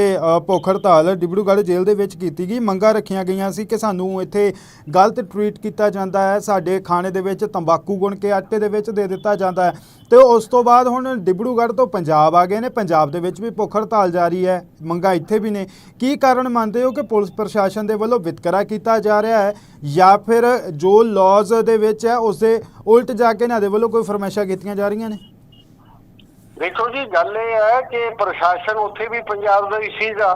ਭੁੱਖ ਹੜਤਾਲ ਡਿਬੜੂਗੜ੍ਹ ਜੇਲ੍ਹ ਦੇ ਵਿੱਚ ਕੀਤੀ ਗਈ। ਮੰਗਾਂ ਰੱਖੀਆਂ ਗਈਆਂ ਸੀ ਕਿ ਸਾਨੂੰ ਇੱਥੇ ਗਲਤ ਟਰੀਟ ਕੀਤਾ ਜਾਂਦਾ ਹੈ, ਸਾਡੇ ਖਾਣੇ ਦੇ ਵਿੱਚ ਤੰਬਾਕੂ ਗੁਣ ਕੇ ਆਟੇ ਦੇ ਵਿੱਚ ਦੇ ਦਿੱਤਾ ਜਾਂਦਾ ਹੈ ਤੇ ਉਸ ਤੋਂ ਬਾਅਦ ਹੁਣ ਡਿਬੜੂਗੜ੍ਹ ਤੋਂ ਪੰਜਾਬ ਆ ਗਏ ਨੇ, ਪੰਜਾਬ ਦੇ ਵਿੱਚ ਵੀ ਭੁੱਖ ਹੜਤਾਲ ਜਾਰੀ ਹੈ, ਮੰਗਾਂ ਇੱਥੇ ਵੀ ਨੇ। ਕੀ ਕਾਰਨ ਮੰਨਦੇ ਹੋ ਕਿ ਪੁਲਿਸ ਪ੍ਰਸ਼ਾਸਨ ਦੇ ਵੱਲੋਂ ਵਿਤਕਰਾ ਕੀਤਾ ਜਾ ਰਿਹਾ ਹੈ ਜਾਂ ਫਿਰ ਜੋ ਲਾਜ਼ ਦੇ ਵਿੱਚ ਹੈ, ਉਸ ਦੇ ਉਲਟ ਜਾ ਕੇ ਇਹਨਾਂ ਦੇ ਵੱਲੋਂ ਕੋਈ ਫਰਮਾਇਸ਼ਾਂ ਕੀਤੀਆਂ ਜਾ ਰਹੀਆਂ ਨੇ? ਦੇਖੋ ਜੀ ਗੱਲ ਇਹ ਹੈ ਕਿ ਪ੍ਰਸ਼ਾਸਨ ਉੱਥੇ ਵੀ ਪੰਜਾਬ ਦਾ ਹੀ ਸੀਗਾ।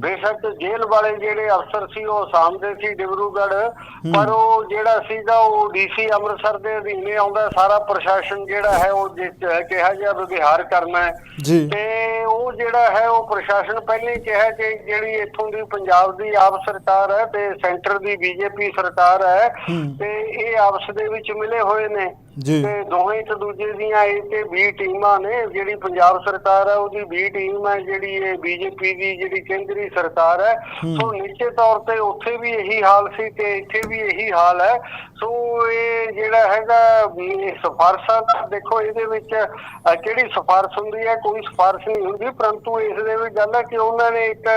ਬੇਸ਼ੱਕ ਜੇਲ੍ਹ ਵਾਲੇ ਜਿਹੜੇ ਅਫਸਰ ਸੀ ਉਹ ਸਾਹਮਣੇ ਸੀ ਡਿਬਰੂਗੜ੍ਹ ਪਰ ਉਹ ਜਿਹੜਾ ਸੀਗਾ ਉਹ ਡੀਸੀ ਅੰਮ੍ਰਿਤਸਰ ਦੇ ਅਧੀਨੇ ਆਉਂਦਾ ਸਾਰਾ ਪ੍ਰਸ਼ਾਸਨ ਜਿਹੜਾ ਹੈ ਉਹ ਕਿਹਾ ਜਿਹਾ ਵਿਵਹਾਰ ਕਰਨਾ ਹੈ। ਤੇ ਉਹ ਜਿਹੜਾ ਹੈ ਉਹ ਪ੍ਰਸ਼ਾਸਨ ਪਹਿਲੇ ਹੀ ਕਿਹਾ ਕਿ ਜਿਹੜੀ ਇੱਥੋਂ ਦੀ ਪੰਜਾਬ ਦੀ ਆਪ ਸਰਕਾਰ ਹੈ ਤੇ ਸੈਂਟਰ ਦੀ ਬੀਜੇਪੀ ਸਰਕਾਰ ਹੂੰ। ਤੇ ਇਹ ਆਪਸ ਦੇ ਵਿੱਚ ਮਿਲੇ ਹੋਏ ਨੇ। ਜੀ। ਤੇ ਦੋਵੇਂ ਇੱਕ ਦੂਜੇ ਦੀਆਂ ਇਹ ਤੇ 20 ਟੀਮਾਂ ਨੇ ਜਿਹੜੀ ਪੰਜਾਬ ਸਰਕਾਰ ਹੈ ਉਹਦੀ 20 ਟੀਮ ਹੈ ਜਿਹੜੀ ਇਹ ਬੀਜੇਪੀ ਦੀ ਜਿਹੜੀ ਕੇਂਦਰੀ ਸਰਕਾਰ ਹੈ। ਸੋ ਨਿਸ਼ਚਿਤ ਤੌਰ ਤੇ ਉੱਥੇ ਵੀ ਇਹੀ ਹਾਲ ਸੀ ਤੇ ਇੱਥੇ ਵੀ ਇਹੀ ਹਾਲ ਹੈ। ਸੋ ਇਹ ਜਿਹੜਾ ਹੈਗਾ ਵੀ ਇਹ ਸਿਫਾਰਸ਼ਾਂ ਦਾ ਦੇਖੋ ਇਹਦੇ ਵਿੱਚ ਅਹ, ਕਿਹੜੀ ਸਿਫਾਰਸ਼ ਹੁੰਦੀ ਹੈ ਕੋਈ ਸਿਫਾਰਸ਼ ਨਹੀਂ ਹੁੰਦੀ ਪਰੰਤੂ ਇਸ ਦੇ ਵਿੱਚ ਗੱਲ ਹੈ ਕਿ ਉਹਨਾਂ ਨੇ ਇੱਕ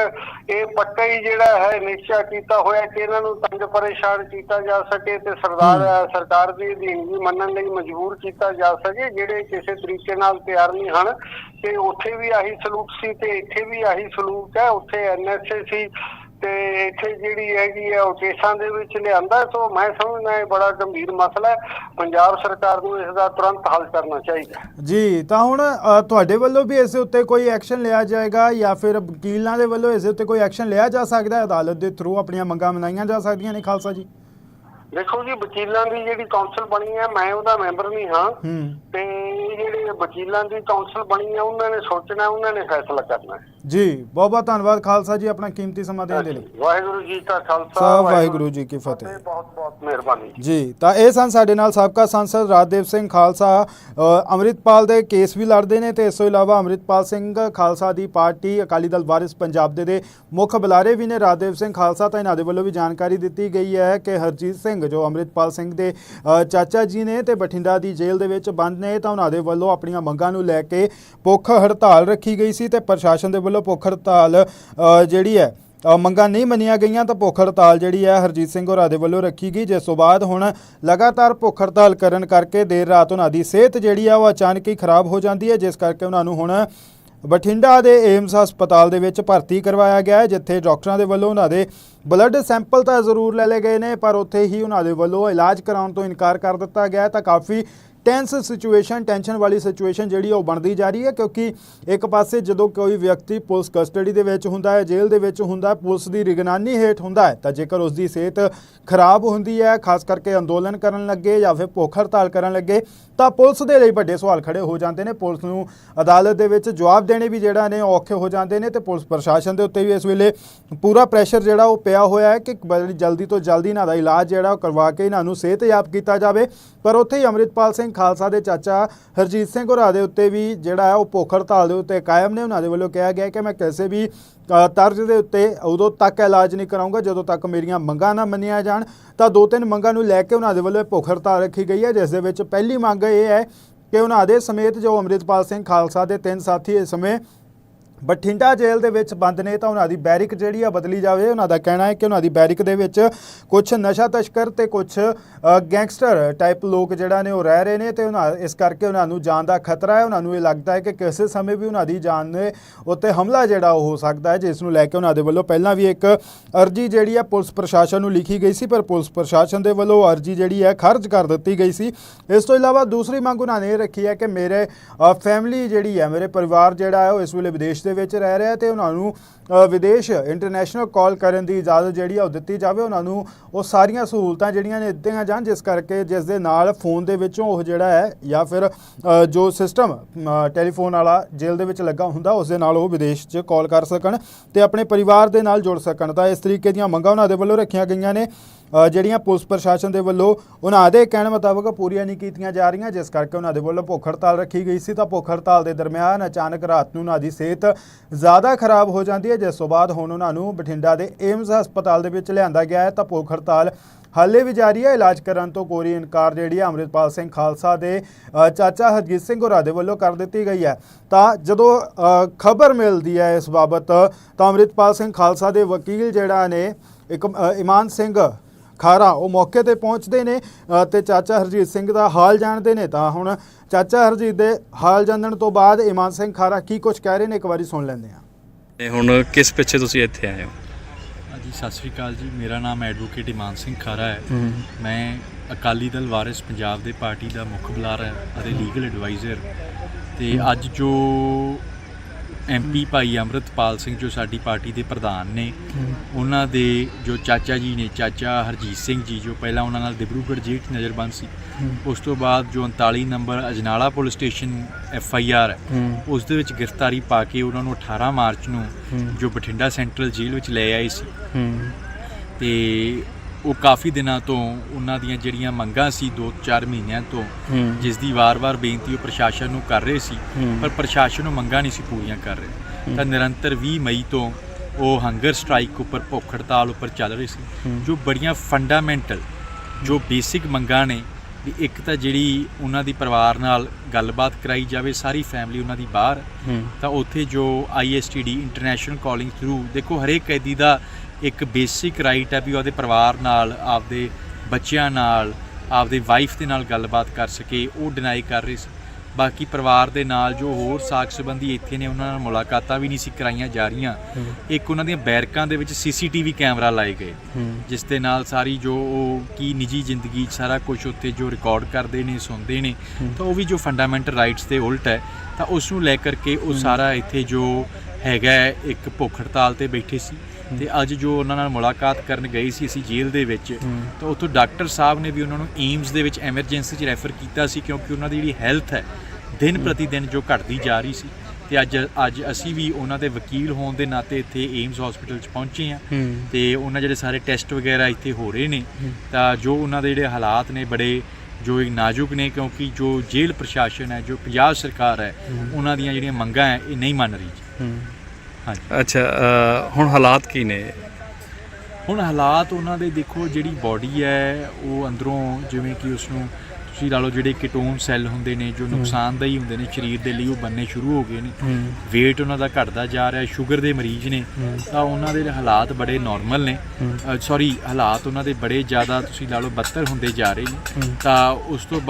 ਇਹ ਪੱਕਾ ਹੀ ਜਿਹੜਾ ਹੈ ਨਿਸ਼ਚਾ ਕੀਤਾ ਹੋਇਆ ਕਿ ਇਹਨਾਂ ਨੂੰ ਤੰਗ ਪਰੇਸ਼ਾਨ ਕੀਤਾ ਜਾ ਸਕੇ ਤੇ ਸਰਦਾਰ ਸਰਕਾਰ ਦੀ ਅਧੀਨਗੀ ਮੰਨਣ ਲਈ ਮਜਬੂਰ ਕੀਤਾ ਜਾ ਸਕੇ ਜਿਹੜੇ ਕਿਸੇ ਤਰੀਕੇ ਨਾਲ ਤਿਆਰ ਨਹੀਂ ਹਨ। ਤੇ ਉੱਥੇ ਵੀ ਆਹੀ ਸਲੂਕ ਸੀ ਤੇ ਇੱਥੇ ਵੀ ਆਹੀ ਸਲੂਕ ਹੈ। ਉੱਥੇ ਐਨਐਸਏ ਸੀ ਤੇ ਇੱਥੇ ਜਿਹੜੀ ਹੈਗੀ ਹੈ ਉਹ ਕੇਸਾਂ ਦੇ ਵਿੱਚ ਲਿਆਂਦਾ ਸੋ ਮੈਂ ਸਮਝਦਾ ਇਹ ਬੜਾ ਗੰਭੀਰ ਮਸਲਾ ਹੈ। ਪੰਜਾਬ ਸਰਕਾਰ ਨੂੰ ਇਸ ਦਾ ਤੁਰੰਤ ਹੱਲ ਕਰਨਾ ਚਾਹੀਦਾ ਜੀ ਤਾਂ ਹੁਣ ਤੁਹਾਡੇ ਵੱਲੋਂ ਵੀ ਇਸ ਉੱਤੇ ਕੋਈ ਐਕਸ਼ਨ ਲਿਆ ਜਾਏਗਾ ਜਾਂ ਫਿਰ ਵਕੀਲਾਂ ਦੇ ਵੱਲੋਂ ਇਸ ਉੱਤੇ ਕੋਈ ਐਕਸ਼ਨ ਲਿਆ ਜਾ ਸਕਦਾ ਹੈ? ਅਦਾਲਤ ਦੇ ਥਰੂ ਆਪਣੀਆਂ ਮੰਗਾਂ ਮਨਾਈਆਂ ਜਾ ਸਕਦੀਆਂ ਨੇ ਖਾਲਸਾ ਜੀ। ਦੇਖੋ ਜੀ ਵਕੀਲਾਂ ਦੀ ਜਿਹੜੀ ਕਾਉਂਸਲ ਬਣੀ ਹੈ ਮੈਂ ਉਹਦਾ ਮੈਂਬਰ ਨਹੀਂ ਹਾਂ। ਤੇ ਜਿਹੜੇ ਵਕੀਲਾਂ ਦੀ ਕਾਉਂਸਲ ਬਣੀ ਹੈ ਉਹਨਾਂ ਨੇ ਸੋਚਣਾ ਉਹਨਾਂ ਨੇ ਫੈਸਲਾ ਕਰਨਾ ਹੈ। ਜੀ ਬਹੁਤ ਬਹੁਤ ਧੰਨਵਾਦ ਖਾਲਸਾ ਜੀ ਆਪਣਾ ਕੀਮਤੀ ਸਮਾਂ ਦੇਣ ਦੇ ਲਈ। ਵਾਹਿਗੁਰੂ ਜੀ ਕਾ ਖਾਲਸਾ ਸਾਹਿਬ ਵਾਹਿਗੁਰੂ ਜੀ ਕੀ ਫਤਿਹ। ਬਹੁਤ ਬਹੁਤ ਮਿਹਰਬਾਨੀ। ਜੀ ਤਾਂ ਇਹ ਸਨ ਸਾਡੇ ਨਾਲ ਸਾਬਕਾ ਸੰਸਦ ਰਾਜਦੇਵ ਸਿੰਘ ਖਾਲਸਾ ਅ, ਅੰਮ੍ਰਿਤਪਾਲ ਦੇ ਕੇਸ ਵੀ ਲੜਦੇ ਨੇ ਤੇ ਇਸ ਤੋਂ ਇਲਾਵਾ ਅੰਮ੍ਰਿਤਪਾਲ ਸਿੰਘ ਖਾਲਸਾ ਦੀ ਪਾਰਟੀ ਅਕਾਲੀ ਦਲ ਵਾਰਿਸ ਪੰਜਾਬ ਦੇ ਦੇ ਮੁੱਖ ਬੁਲਾਰੇ ਵੀ ਨੇ। ਰਾਜਦੇਵ ਸਿੰਘ ਖਾਲਸਾ ਤਾਂ ਇਹਨਾਂ ਦੇ ਵੱਲੋਂ ਵੀ ਜਾਣਕਾਰੀ ਦਿੱਤੀ ਗਈ ਹੈ ਕਿ ਹਰਜੀਤ ਸਿੰਘ ਜੋ ਅੰਮ੍ਰਿਤਪਾਲ ਸਿੰਘ ਦੇ ਅ, ਚਾਚਾ ਜੀ ਨੇ ਤੇ ਬਠਿੰਡਾ ਦੀ ਜੇਲ੍ਹ ਦੇ ਵਿੱਚ ਬੰਦ ਨੇ ਤਾਂ ਉਹਨਾਂ ਦੇ ਵੱਲੋਂ ਆਪਣੀਆਂ ਮੰਗਾਂ ਨੂੰ ਲੈ ਕੇ ਭੁੱਖ ਹੜਤਾਲ ਰੱਖੀ ਗਈ ਸੀ ਤੇ ਪ੍ਰਸ਼ਾਸਨ ਦੇ ਵੱਲੋਂ ਭੁੱਖ ਹੜਤਾਲ ਜਿਹੜੀ ਹੈ ਮੰਗਾਂ ਨਹੀਂ ਮੰਨੀਆਂ ਗਈਆਂ ਤਾਂ ਭੁੱਖ ਹੜਤਾਲ ਜਿਹੜੀ ਹੈ ਹਰਜੀਤ ਸਿੰਘ ਹੋਰਾਂ ਦੇ ਵੱਲੋਂ ਰੱਖੀ ਗਈ। ਜਿਸ ਤੋਂ ਬਾਅਦ ਹੁਣ ਲਗਾਤਾਰ ਭੁੱਖ ਹੜਤਾਲ ਕਰਨ ਕਰਕੇ ਦੇਰ ਰਾਤ ਉਹਨਾਂ ਦੀ ਸਿਹਤ ਜਿਹੜੀ ਆ ਉਹ ਅਚਾਨਕ ਹੀ ਖਰਾਬ ਹੋ ਜਾਂਦੀ ਹੈ। ਜਿਸ ਕਰਕੇ ਉਹਨਾਂ ਨੂੰ ਹੁਣ ਬਠਿੰਡਾ ਦੇ ਏਮਸ ਹਸਪਤਾਲ ਦੇ ਵਿੱਚ ਭਰਤੀ ਕਰਵਾਇਆ ਗਿਆ ਹੈ, ਜਿੱਥੇ ਡਾਕਟਰਾਂ ਦੇ ਵੱਲੋਂ ਉਹਨਾਂ ਦੇ ਬਲੱਡ ਸੈਂਪਲ ਤਾਂ ਜ਼ਰੂਰ ਲੈ ਲਏ ਗਏ ਨੇ, ਪਰ ਉੱਥੇ ਹੀ ਉਹਨਾਂ ਦੇ ਵੱਲੋਂ ਇਲਾਜ ਕਰਾਉਣ ਤੋਂ ਇਨਕਾਰ ਕਰ ਦਿੱਤਾ ਗਿਆ ਤਾਂ ਕਾਫੀ ਟੈਂਸ ਸਿਚੁਏਸ਼ਨ ਟੈਨਸ਼ਨ ਵਾਲੀ ਸਿਚੁਏਸ਼ਨ ਜਿਹੜੀ ਉਹ ਬਣਦੀ ਜਾ ਰਹੀ ਹੈ, ਕਿਉਂਕਿ ਇੱਕ ਪਾਸੇ ਜਦੋਂ ਕੋਈ ਵਿਅਕਤੀ ਪੁਲਿਸ ਕਸਟਡੀ ਦੇ ਵਿੱਚ ਹੁੰਦਾ ਹੈ, ਜੇਲ੍ਹ ਦੇ ਵਿੱਚ ਹੁੰਦਾ ਹੈ, ਪੁਲਿਸ ਦੀ ਰਿਗਨਾਨੀ ਹੇਠ ਹੁੰਦਾ ਹੈ, ਤਾਂ ਜੇਕਰ ਉਸ ਦੀ ਸਿਹਤ ਖਰਾਬ ਹੁੰਦੀ ਹੈ, ਖਾਸ ਕਰਕੇ ਅੰਦੋਲਨ ਕਰਨ ਲੱਗੇ ਜਾਂ ਫਿਰ ਭੁੱਖ ਹੜਤਾਲ ਕਰਨ ਲੱਗੇ, ਤਾਂ ਪੁਲਿਸ ਦੇ ਲਈ ਵੱਡੇ ਸਵਾਲ ਖੜੇ ਹੋ ਜਾਂਦੇ ਨੇ। ਪੁਲਿਸ ਨੂੰ ਅਦਾਲਤ ਦੇ ਵਿੱਚ ਜਵਾਬ ਦੇਣੇ ਵੀ ਜਿਹੜਾ ਨੇ ਉਹ ਔਖੇ ਹੋ ਜਾਂਦੇ ਨੇ ਤੇ ਪੁਲਿਸ ਪ੍ਰਸ਼ਾਸਨ ਦੇ ਉੱਤੇ ਵੀ ਇਸ ਵੇਲੇ ਪੂਰਾ ਪ੍ਰੈਸ਼ਰ ਜਿਹੜਾ ਉਹ ਪਿਆ ਹੋਇਆ ਹੈ ਕਿ ਬੜੀ ਜਲਦੀ ਤੋਂ ਜਲਦੀ ਇਹਨਾਂ ਦਾ ਇਲਾਜ ਜਿਹੜਾ ਉਹ ਕਰਵਾ ਕੇ ਇਹਨਾਂ ਨੂੰ ਸਿਹਤਯਾਬ ਕੀਤਾ ਜਾਵੇ। ਪਰ ਉੱਥੇ ਹੀ ਅੰਮ੍ਰਿਤਪਾਲ ਸਿੰਘ ਖਾਲਸਾ ਦੇ ਚਾਚਾ ਹਰਜੀਤ ਸਿੰਘ ਹੋਰਾਂ ਦੇ ਉੱਤੇ ਵੀ ਜਿਹੜਾ ਹੈ ਉਹ ਭੁੱਖ ਹੜਤਾਲ ਦੇ ਉੱਤੇ ਕਾਇਮ ਨੇ। ਉਹਨਾਂ ਦੇ ਵੱਲੋਂ ਕਿਹਾ ਗਿਆ ਕਿ ਮੈਂ ਕਿਸੇ ਵੀ ਤਰਜ਼ ਦੇ ਉੱਤੇ ਉਦੋਂ ਤੱਕ ਇਲਾਜ ਨਹੀਂ ਕਰਾਉਂਗਾ ਜਦੋਂ ਤੱਕ ਮੇਰੀਆਂ ਮੰਗਾਂ ਨਾ ਮੰਨੀਆਂ ਜਾਣ। ਤਾਂ ਦੋ ਤਿੰਨ ਮੰਗਾਂ ਨੂੰ ਲੈ ਕੇ ਉਹਨਾਂ ਦੇ ਵੱਲੋਂ ਇਹ ਭੁੱਖ ਹੜਤਾਲ ਰੱਖੀ ਗਈ ਹੈ, ਜਿਸ ਦੇ ਵਿੱਚ ਪਹਿਲੀ ਮੰਗ ਇਹ ਹੈ ਕਿ ਉਹਨਾਂ ਦੇ ਸਮੇਤ ਜੋ ਅੰਮ੍ਰਿਤਪਾਲ ਸਿੰਘ ਖਾਲਸਾ ਦੇ ਤਿੰਨ ਸਾਥੀ ਇਸ ਸਮੇਂ ਬਠਿੰਡਾ ਜੇਲ੍ਹ ਦੇ ਵਿੱਚ ਬੰਦ ਨੇ ਤਾਂ ਉਹਨਾਂ ਦੀ ਬੈਰਿਕ ਜਿਹੜੀ ਆ ਬਦਲੀ ਜਾਵੇ। ਉਹਨਾਂ ਦਾ ਕਹਿਣਾ ਹੈ ਕਿ ਉਹਨਾਂ ਦੀ ਬੈਰਿਕ ਦੇ ਵਿੱਚ ਕੁਝ ਨਸ਼ਾ ਤਸਕਰ ਤੇ ਕੁਝ ਗੈਂਗਸਟਰ ਟਾਈਪ ਲੋਕ ਜਿਹੜਾ ਨੇ ਉਹ ਰਹਿ ਰਹੇ ਨੇ ਤੇ ਉਹਨਾਂ, ਇਸ ਕਰਕੇ ਉਹਨਾਂ ਨੂੰ ਜਾਨ ਦਾ ਖਤਰਾ ਹੈ। ਉਹਨਾਂ ਨੂੰ ਇਹ ਲੱਗਦਾ ਹੈ ਕਿ ਕਿਸੇ ਸਮੇਂ ਵੀ ਉਹਨਾਂ ਦੀ ਜਾਨ ਦੇ ਉੱਤੇ ਹਮਲਾ ਜਿਹੜਾ ਉਹ ਹੋ ਸਕਦਾ ਹੈ, ਜਿਸ ਨੂੰ ਲੈ ਕੇ ਉਹਨਾਂ ਦੇ ਵੱਲੋਂ ਪਹਿਲਾਂ ਵੀ ਇੱਕ ਅਰਜੀ ਜਿਹੜੀ ਹੈ ਪੁਲਿਸ ਪ੍ਰਸ਼ਾਸਨ ਨੂੰ ਲਿਖੀ ਗਈ ਸੀ, ਪਰ ਪੁਲਿਸ ਪ੍ਰਸ਼ਾਸਨ ਦੇ ਵੱਲੋਂ ਉਹ ਅਰਜੀ ਜਿਹੜੀ ਹੈ ਖਾਰਜ ਕਰ ਦਿੱਤੀ ਗਈ ਸੀ। ਇਸ ਤੋਂ ਇਲਾਵਾ ਦੂਸਰੀ ਮੰਗ ਉਹਨਾਂ ਨੇ ਇਹ ਰੱਖੀ ਹੈ ਕਿ ਮੇਰੇ ਫੈਮਿਲੀ ਜਿਹੜੀ ਹੈ, ਮੇਰੇ ਪਰਿਵਾਰ ਜਿਹੜਾ ਹੈ ਉਹ ਇਸ ਵੇਲੇ ਵਿਦੇਸ਼ ਦੇ ਵਿੱਚ ਰਹਿ ਰਿਹਾ ਤੇ ਉਹਨਾਂ ਨੂੰ ਵਿਦੇਸ਼ ਇੰਟਰਨੈਸ਼ਨਲ ਕਾਲ ਕਰਨ ਦੀ ਇਜਾਜ਼ਤ ਜਿਹੜੀ ਆ ਉਹ ਦਿੱਤੀ ਜਾਵੇ, ਉਹਨਾਂ ਨੂੰ ਉਹ ਸਾਰੀਆਂ ਸਹੂਲਤਾਂ ਜਿਹੜੀਆਂ ਨੇ ਦਿੱਤੀਆਂ ਜਾਣ, ਜਿਸ ਕਰਕੇ ਜਿਸ ਦੇ ਨਾਲ ਫੋਨ ਦੇ ਵਿੱਚੋਂ ਉਹ ਜਿਹੜਾ ਹੈ ਜਾਂ ਫਿਰ ਜੋ ਸਿਸਟਮ ਟੈਲੀਫੋਨ ਵਾਲਾ ਜੇਲ੍ਹ ਦੇ ਵਿੱਚ ਲੱਗਾ ਹੁੰਦਾ, ਉਸ ਦੇ ਨਾਲ ਉਹ ਵਿਦੇਸ਼ 'ਚ ਕਾਲ ਕਰ ਸਕਣ ਤੇ ਆਪਣੇ ਪਰਿਵਾਰ ਦੇ ਨਾਲ ਜੁੜ ਸਕਣ। ਤਾਂ ਇਸ ਤਰੀਕੇ ਦੀਆਂ ਮੰਗਾਂ ਉਹਨਾਂ ਦੇ ਵੱਲੋਂ ਰੱਖੀਆਂ ਗਈਆਂ ਨੇ। ਜਿਹੜੀਆਂ ਪੁਲਿਸ ਪ੍ਰਸ਼ਾਸਨ ਦੇ ਵੱਲੋਂ ਉਹਨਾਂ ਦੇ ਕਹਿਣ ਮੁਤਾਬਕ ਪੂਰੀਆਂ ਨਹੀਂ ਕੀਤੀਆਂ ਜਾ ਰਹੀਆਂ, ਜਿਸ ਕਰਕੇ ਉਹਨਾਂ ਦੇ ਵੱਲੋਂ ਭੁੱਖ ਹੜਤਾਲ ਰੱਖੀ ਗਈ ਸੀ। ਤਾਂ ਭੁੱਖ ਹੜਤਾਲ ਦੇ ਦਰਮਿਆਨ ਅਚਾਨਕ ਰਾਤ ਨੂੰ ਉਹਨਾਂ ਦੀ ਸਿਹਤ ਜ਼ਿਆਦਾ ਖਰਾਬ ਹੋ ਜਾਂਦੀ ਹੈ ਜਿਸ ਤੋਂ ਬਾਅਦ ਹੁਣ ਉਹਨਾਂ ਨੂੰ ਬਠਿੰਡਾ ਦੇ ਏਮਜ਼ ਹਸਪਤਾਲ ਦੇ ਵਿੱਚ ਲਿਆਂਦਾ ਗਿਆ ਹੈ। ਤਾਂ ਭੁੱਖ ਹੜਤਾਲ ਹਾਲੇ ਵੀ ਜਾਰੀ ਹੈ। ਇਲਾਜ ਕਰਨ ਤੋਂ ਕੋਰੀ ਇਨਕਾਰ ਜਿਹੜੀ ਹੈ ਅੰਮ੍ਰਿਤਪਾਲ ਸਿੰਘ ਖਾਲਸਾ ਦੇ ਚਾਚਾ ਹਰਜੀਤ ਸਿੰਘ ਹੋਰਾ ਦੇ ਵੱਲੋਂ ਕਰ ਦਿੱਤੀ ਗਈ ਹੈ। ਤਾਂ ਜਦੋਂ ਖਬਰ ਮਿਲਦੀ ਹੈ ਇਸ ਬਾਬਤ ਤਾਂ ਅੰਮ੍ਰਿਤਪਾਲ ਸਿੰਘ ਖਾਲਸਾ ਦੇ ਵਕੀਲ ਜਿਹੜਾ ਨੇ ਇੱਕ ਇਮਾਨ ਸਿੰਘ ਖਾਰਾ ਉਹ ਮੌਕੇ ਤੇ ਪਹੁੰਚਦੇ ਨੇ ਅ, ਤੇ ਚਾਚਾ ਹਰਜੀਤ ਸਿੰਘ ਦਾ ਹਾਲ ਜਾਣਦੇ ਨੇ। ਤਾਂ ਹੁਣ ਚਾਚਾ ਹਰਜੀਤ ਦੇ ਹਾਲ ਜਾਣਨ ਤੋਂ ਬਾਅਦ ਇਮਾਨ ਸਿੰਘ ਖਾਰਾ ਕੀ ਕੁਝ ਕਹਿ ਰਹੇ ਨੇ ਇੱਕ ਵਾਰੀ ਸੁਣ ਲੈਂਦੇ ਹਾਂ। ਤੇ ਹੁਣ ਕਿਸ ਪਿੱਛੇ ਤੁਸੀਂ ਇੱਥੇ ਆਏ ਹੋ? ਜੀ ਸਤਿ ਸ਼੍ਰੀ ਅਕਾਲ ਜੀ। ਮੇਰਾ ਨਾਮ ਐਡਵੋਕੇਟ ਇਮਾਨ ਸਿੰਘ ਖਾਰਾ ਹੈ। ਮੈਂ ਅਕਾਲੀ ਦਲ ਵਾਰਿਸ ਪੰਜਾਬ ਦੇ ਪਾਰਟੀ ਦਾ ਮੁੱਖ ਬੁਲਾਰਾ ਅਤੇ ਲੀਗਲ ਐਡਵਾਈਜ਼ਰ ਤੇ ਅੱਜ ਜੋ ਐਮਪੀ ਭਾਈ ਅੰਮ੍ਰਿਤਪਾਲ ਸਿੰਘ ਜੋ ਸਾਡੀ ਪਾਰਟੀ ਦੇ ਪ੍ਰਧਾਨ ਨੇ ਉਹਨਾਂ ਦੇ ਜੋ ਚਾਚਾ ਜੀ ਨੇ ਚਾਚਾ ਹਰਜੀਤ ਸਿੰਘ ਜੀ ਜੋ ਪਹਿਲਾਂ ਉਹਨਾਂ ਨਾਲ ਦਿਬਰੂਗੜ੍ਹ ਜੇਲ੍ਹ 'ਚ ਨਜ਼ਰਬੰਦ ਸੀ ਉਸ ਤੋਂ ਬਾਅਦ ਜੋ 39 number Ajnala police station F I R ਉਸ ਦੇ ਵਿੱਚ ਗ੍ਰਿਫਤਾਰੀ ਪਾ ਕੇ ਉਹਨਾਂ ਨੂੰ 18 ਮਾਰਚ ਨੂੰ ਜੋ ਬਠਿੰਡਾ ਸੈਂਟਰਲ ਜੇਲ੍ਹ ਵਿੱਚ ਲੈ ਆਏ ਸੀ। ਤੇ ਉਹ ਕਾਫੀ ਦਿਨਾਂ ਤੋਂ ਉਹਨਾਂ ਦੀਆਂ ਜਿਹੜੀਆਂ ਮੰਗਾਂ ਸੀ 2-4 ਮਹੀਨਿਆਂ ਤੋਂ ਜਿਸ ਦੀ ਵਾਰ-ਵਾਰ ਬੇਨਤੀ ਉਹ ਪ੍ਰਸ਼ਾਸਨ ਨੂੰ ਕਰ ਰਹੇ ਸੀ। ਪਰ ਪ੍ਰਸ਼ਾਸਨ ਨੂੰ ਮੰਗਾਂ ਨਹੀਂ ਸੀ ਪੂਰੀਆਂ ਕਰ ਰਹੇ ਤਾਂ ਨਿਰੰਤਰ 20 ਮਈ ਤੋਂ ਉਹ ਹੰਗਰ ਸਟ੍ਰਾਈਕ ਉੱਪਰ ਭੁੱਖ ਹੜਤਾਲ ਉੱਪਰ ਚੱਲ ਰਹੇ ਸੀ। ਜੋ ਬੜੀਆਂ ਫੰਡਾਮੈਂਟਲ ਜੋ ਬੇਸਿਕ ਮੰਗਾਂ ਨੇ ਵੀ ਇੱਕ ਤਾਂ ਜਿਹੜੀ ਉਹਨਾਂ ਦੀ ਪਰਿਵਾਰ ਨਾਲ ਗੱਲਬਾਤ ਕਰਾਈ ਜਾਵੇ ਸਾਰੀ ਫੈਮਿਲੀ ਉਹਨਾਂ ਦੀ ਬਾਹਰ ਤਾਂ ਉੱਥੇ ਜੋ ਆਈਐਸਟੀਡੀ ਇੰਟਰਨੈਸ਼ਨਲ ਕਾਲਿੰਗ ਥਰੂ ਦੇਖੋ ਹਰੇਕ ਕੈਦੀ ਦਾ ਇੱਕ ਬੇਸਿਕ ਰਾਈਟ ਹੈ ਵੀ ਉਹ ਆਪਦੇ ਪਰਿਵਾਰ ਨਾਲ ਆਪਦੇ ਬੱਚਿਆਂ ਨਾਲ ਆਪਦੇ ਵਾਈਫ ਦੇ ਨਾਲ ਗੱਲਬਾਤ ਕਰ ਸਕੇ ਉਹ ਡਿਨਾਈ ਕਰ ਰਹੇ ਸੀ। ਬਾਕੀ ਪਰਿਵਾਰ ਦੇ ਨਾਲ ਜੋ ਹੋਰ ਸਾਕ ਸੰਬੰਧੀ ਇੱਥੇ ਨੇ ਉਹਨਾਂ ਨਾਲ ਮੁਲਾਕਾਤਾਂ ਵੀ ਨਹੀਂ ਸੀ ਕਰਾਈਆਂ ਜਾ ਰਹੀਆਂ। ਇੱਕ ਉਹਨਾਂ ਦੀਆਂ ਬੈਰਕਾਂ ਦੇ ਵਿੱਚ ਸੀਸੀਟੀਵੀ ਕੈਮਰਾ ਲਾਏ ਗਏ ਜਿਸ ਦੇ ਨਾਲ ਸਾਰੀ ਜੋ ਉਹ ਕੀ ਨਿੱਜੀ ਜ਼ਿੰਦਗੀ ਸਾਰਾ ਕੁਝ ਉੱਥੇ ਜੋ ਰਿਕਾਰਡ ਕਰਦੇ ਨੇ ਸੁਣਦੇ ਨੇ ਤਾਂ ਉਹ ਵੀ ਜੋ ਫੰਡਾਮੈਂਟਲ ਰਾਈਟਸ ਦੇ ਉਲਟ ਹੈ ਤਾਂ ਉਸ ਨੂੰ ਲੈ ਕਰਕੇ ਉਹ ਸਾਰਾ ਇੱਥੇ ਜੋ ਹੈਗਾ ਇੱਕ ਭੁੱਖ ਹੜਤਾਲ ਤੇ ਬੈਠੇ ਸੀ। ਤੇ ਅੱਜ ਜੋ ਉਹਨਾਂ ਨਾਲ ਮੁਲਾਕਾਤ ਕਰਨ ਗਏ ਸੀ ਅਸੀਂ ਜੇਲ੍ਹ ਦੇ ਵਿੱਚ ਤਾਂ ਉੱਥੋਂ ਡਾਕਟਰ ਸਾਹਿਬ ਨੇ ਵੀ ਉਹਨਾਂ ਨੂੰ ਏਮਸ ਦੇ ਵਿੱਚ ਐਮਰਜੈਂਸੀ 'ਚ ਰੈਫਰ ਕੀਤਾ ਸੀ ਕਿਉਂਕਿ ਉਹਨਾਂ ਦੀ ਜਿਹੜੀ ਹੈਲਥ ਹੈ ਦਿਨ ਪ੍ਰਤੀ ਦਿਨ ਜੋ ਘਟਦੀ ਜਾ ਰਹੀ ਸੀ। ਤੇ ਅੱਜ ਅੱਜ ਅਸੀਂ ਵੀ ਉਹਨਾਂ ਦੇ ਵਕੀਲ ਹੋਣ ਦੇ ਨਾਤੇ ਇੱਥੇ ਏਮਸ ਹਸਪੀਟਲ 'ਚ ਪਹੁੰਚੇ ਹੂੰ। ਤੇ ਉਹਨਾਂ ਜਿਹੜੇ ਸਾਰੇ ਟੈਸਟ ਵਗੈਰਾ ਇੱਥੇ ਹੋ ਰਹੇ ਨੇ ਤਾਂ ਜੋ ਉਹਨਾਂ ਦੇ ਜਿਹੜੇ ਹਾਲਾਤ ਨੇ ਬੜੇ ਜੋ ਇੱਕ ਨਾਜ਼ੁਕ ਨੇ ਕਿਉਂਕਿ ਜੋ ਜੇਲ੍ਹ ਪ੍ਰਸ਼ਾਸਨ ਹੈ ਜੋ ਪੰਜਾਬ ਸਰਕਾਰ ਹੈ ਉਹਨਾਂ ਦੀਆਂ ਜਿਹੜੀਆਂ ਮੰਗਾਂ ਹੈ ਇਹ ਨਹੀਂ ਮੰਨ ਰਹੀ। ਹਾਂਜੀ। ਅੱਛਾ ਅ, ਹੁਣ ਹਾਲਾਤ ਕੀ ਨੇ? ਹੁਣ ਹਾਲਾਤ ਉਹਨਾਂ ਦੇ ਦੇਖੋ ਜਿਹੜੀ ਬਾਡੀ ਹੈ ਉਹ ਅੰਦਰੋਂ ਜਿਵੇਂ ਕਿ ਉਸ ਨੂੰ ਤੁਸੀਂ ਲਾ ਲਓ ਜਿਹੜੇ ਕੀਟੋਨ ਸੈੱਲ ਹੁੰਦੇ ਨੇ ਜੋ ਨੁਕਸਾਨਦਾਈ ਹੁੰਦੇ ਨੇ ਸਰੀਰ ਦੇ ਲਈ ਉਹ ਬੰਨੇ ਸ਼ੁਰੂ ਹੋ ਗਏ ਨੇ। weight ਉਹਨਾਂ ਦਾ ਘਟਦਾ ਜਾ ਰਿਹਾ ਸ਼ੂਗਰ ਦੇ ਮਰੀਜ਼ ਨੇ ਤਾਂ ਉਹਨਾਂ ਦੇ ਹਾਲਾਤ ਬੜੇ ਨਾਰਮਲ ਨੇ। ਸੌਰੀ ਹਾਲਾਤ ਉਹਨਾਂ ਦੇ ਬੜੇ ਜ਼ਿਆਦਾ ਤੁਸੀਂ ਲਾ ਲਓ ਬੱਤਰ ਹੁੰਦੇ ਜਾ ਰਹੇ ਨੇ। ਤਾਂ ਉਸ ਤੋਂ ਬਾਅਦ